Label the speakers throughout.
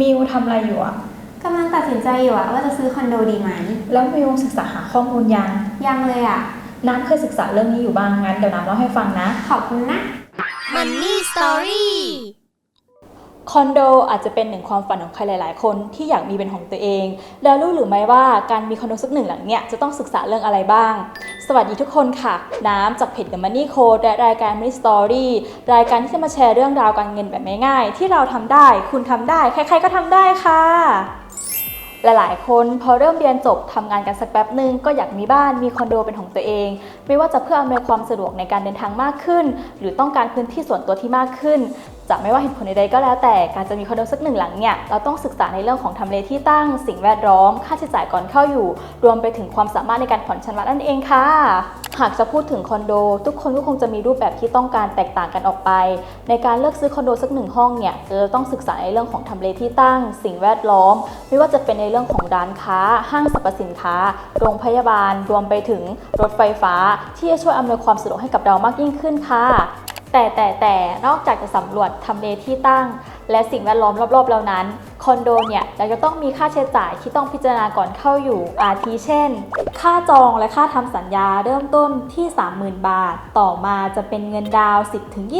Speaker 1: มิวทำอะไรอยู่อะ
Speaker 2: กำลังตัดสินใจอยู่อะว่าจะซื้อคอนโดดีไหม
Speaker 1: แล้วมิวศึกษาหาข้อมูลยัง
Speaker 2: ยังเลยอะ
Speaker 1: น้ำเคยศึกษาเรื่องนี้อยู่บ้างงั้นเดี๋ยวน้ำเล่าให้ฟังนะ
Speaker 2: ขอบคุณนะ
Speaker 3: Money Story
Speaker 4: คอนโดอาจจะเป็นหนึ่งความฝันของใครหลาย ๆ คนที่อยากมีเป็นของตัวเอง แล้วรู้หรือไม่ว่าการมีคอนโดสักหนึ่งหลังเนี่ยจะต้องศึกษาเรื่องอะไรบ้าง สวัสดีทุกคนค่ะ น้ำจากเพจ The Money Code และรายการ Money Story รายการที่จะมาแชร์เรื่องราวการเงินแบบง่ายๆที่เราทำได้ คุณทำได้ ใคร ๆ ก็ทำได้ค่ะ หลายๆ คนพอเริ่มเรียนจบทำงานกันสักแป๊บหนึ่งก็อยากมีบ้านมีคอนโดเป็นของตัวเอง ไม่ว่าจะเพื่ออำนวยความสะดวกในการเดินทางมากขึ้น หรือต้องการพื้นที่ส่วนตัวที่มากขึ้นจะไม่ว่าเหตุผลใดๆก็แล้วแต่การจะมีคอนโดสักหนึ่งหลังเนี่ยเราต้องศึกษาในเรื่องของทำเลที่ตั้ง สิ่งแวดล้อม ค่าใช้จ่ายก่อนเข้าอยู่ รวมไปถึงความสามารถในการผ่อนชำระนั่นเองค่ะ หากจะพูดถึงคอนโด ทุกคนก็คงจะมีรูปแบบที่ต้องการแตกต่างกันออกไป ในการเลือกซื้อคอนโดสักหนึ่งห้องเนี่ยเราจะต้องศึกษาในเรื่องของทำเลที่ตั้ง สิ่งแวดล้อม ไม่ว่าจะเป็นในเรื่องของร้านค้า ห้างสรรพสินค้า โรงพยาบาล รวมไปถึงรถไฟฟ้า ที่จะช่วยอำนวยความสะดวกให้กับเรามากยิ่งขึ้นค่ะ แต่แต่แต่นอกจากจะสำรวจทำเลที่ตั้ง และสิ่งแวดล้อมรอบๆแล้วนั้น คอนโดเนี่ยเราจะต้องมีค่าใช้จ่ายที่ต้องพิจารณาก่อนเข้าอยู่ อาทิเช่น ค่าจองและค่าทำสัญญาเริ่มต้นที่ 30,000 บาท ต่อมาจะเป็นเงินดาวน์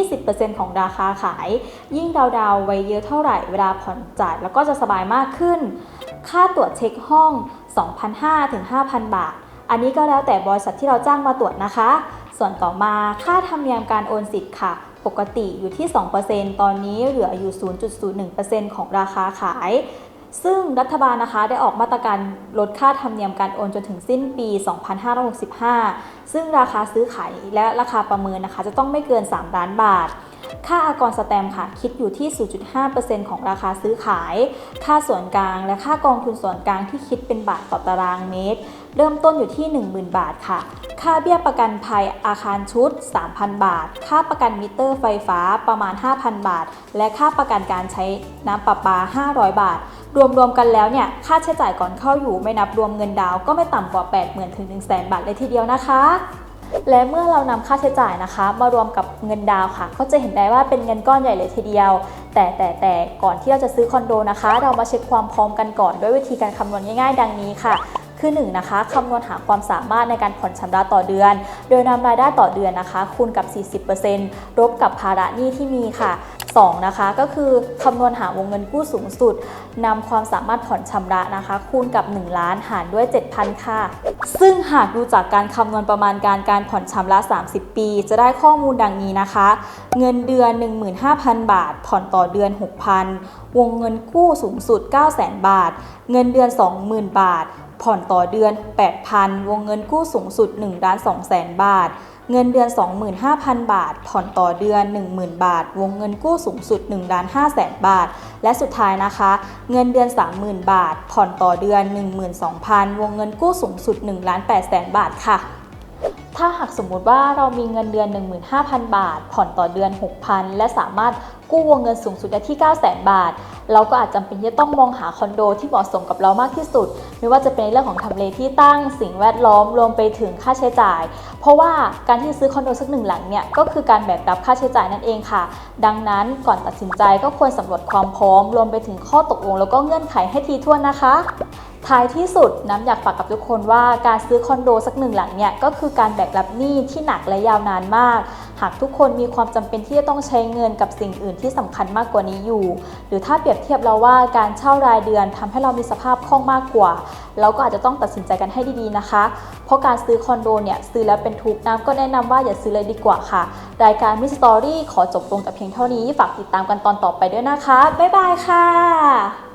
Speaker 4: 10-20%ของราคาขาย ยิ่งดาวดาวๆไว้เยอะเท่าไหร่เวลาผ่อนจ่ายแล้วก็จะสบายมากขึ้น ค่าตรวจเช็คห้อง 2,500ถึง5,000 บาท อันนี้ก็แล้วแต่บริษัทที่เราจ้างมาตรวจนะคะ ส่วนต่อมาค่าธรรมเนียมการโอนสิทธิ์ค่ะ ปกติอยู่ที่ 2%ตอนนี้เหลืออยู่ 0.01%ของราคาขายซึ่งรัฐบาลนะคะได้ออกมาตรการลดค่าธรรมเนียมการโอนจนถึงสิ้นปี 2565 ซึ่งราคาซื้อขายและราคาประเมินนะคะ จะต้องไม่เกิน 3 ล้านบาท ค่าอากรสแตมค่ะ คิดอยู่ที่ 0.5%ของราคาซื้อขาย ค่าส่วนกลาง และค่ากองทุนส่วนกลางที่คิดเป็นบาทต่อตารางเมตร เริ่มต้นอยู่ที่ 10,000 บาทค่ะ ค่าเบี้ยประกันภัยอาคารชุด 3,000 บาท ค่าประกันมิเตอร์ไฟฟ้าประมาณ 5,000 บาท และค่าประกันการใช้น้ำประปา 500 บาท รวมๆกันแล้วเนี่ย ค่าใช้จ่ายก่อนเข้าอยู่ไม่นับรวมเงินดาวก็ไม่ต่ำกว่า 80,000ถึง100,000 บาทเลยทีเดียวนะคะและเมื่อเรานำค่าใช้จ่ายนะคะ มารวมกับเงินดาวค่ะ ก็จะเห็นได้ว่าเป็นเงินก้อนใหญ่เลยทีเดียว แต่แต่แต่ก่อนที่เราจะซื้อคอนโดนะคะ เรามาเช็คความพร้อมกันก่อนด้วยวิธีการคำนวณง่ายๆ ดังนี้ค่ะ คือ1นะคะคำนวณหาความสามารถในการผ่อนชำระต่อเดือน โดยนำรายได้ต่อเดือนนะคะ คูณกับ 40%ลบกับภาระหนี้ที่มีค่ะ 2 นะคะก็คือคำนวณหาวงเงินกู้สูงสุดนำความสามารถผ่อนชำระนะคะ คูณกับ 1 ล้านหารด้วย 7,000 ค่ะ ซึ่งหากดูจากการคำนวณประมาณการการผ่อนชำระ 30 ปี จะได้ข้อมูลดังนี้นะคะ เงินเดือน 15,000 บาท ผ่อนต่อเดือน 6,000 วงเงินกู้สูงสุด 900,000 บาท เงินเดือน 20,000 บาท ผ่อนต่อเดือน 8,000 วงเงินกู้สูงสุด1ล้าน2แสนบาท เงินเดือน 25,000 บาท ผ่อนต่อเดือน 10,000 บาท วงเงินกู้สูงสุด1ล้าน5แสนบาท และสุดท้ายนะคะ เงินเดือน 30,000 บาท ผ่อนต่อเดือน 12,000 วงเงินกู้สูงสุด1ล้าน8แสนบาทค่ะถ้าหากสมมุติว่าเรามีเงินเดือน 15,000 บาท ผ่อนต่อเดือน 6,000 และสามารถกู้วงเงินสูงสุดได้ที่ 900,000 บาท เราก็อาจจำเป็นที่จะต้องมองหาคอนโดที่เหมาะสมกับเรามากที่สุด ไม่ว่าจะเป็นในเรื่องของทำเลที่ตั้งสิ่งแวดล้อมรวมไปถึงค่าใช้จ่าย เพราะว่าการที่ซื้อคอนโดสักหนึ่งหลังเนี่ยก็คือการแบกรับค่าใช้จ่ายนั่นเองค่ะ ดังนั้นก่อนตัดสินใจก็ควรสำรวจความพร้อม รวมไปถึงข้อตกลงแล้วก็เงื่อนไขให้ทีท่วนนะคะท้ายที่สุดน้ำอยากฝากกับทุกคนว่าการซื้อคอนโดสักหนึ่งหลังเนี่ยก็คือการแบกรับหนี้ที่หนักและยาวนานมาก หากทุกคนมีความจำเป็นที่จะต้องใช้เงินกับสิ่งอื่นที่สำคัญมากกว่านี้อยู่ หรือถ้าเปรียบเทียบเราว่าการเช่ารายเดือนทำให้เรามีสภาพคล่องมากกว่า เราก็อาจจะต้องตัดสินใจกันให้ดีๆนะคะ เพราะการซื้อคอนโดเนี่ยซื้อแล้วเป็นทุกน้ำก็แนะนำว่าอย่าซื้อเลยดีกว่าค่ะ รายการมิสตอรี่ขอจบลงแต่เพียงเท่านี้ ฝากติดตามกันตอนต่อไปด้วยนะคะ บ๊ายบายค่ะ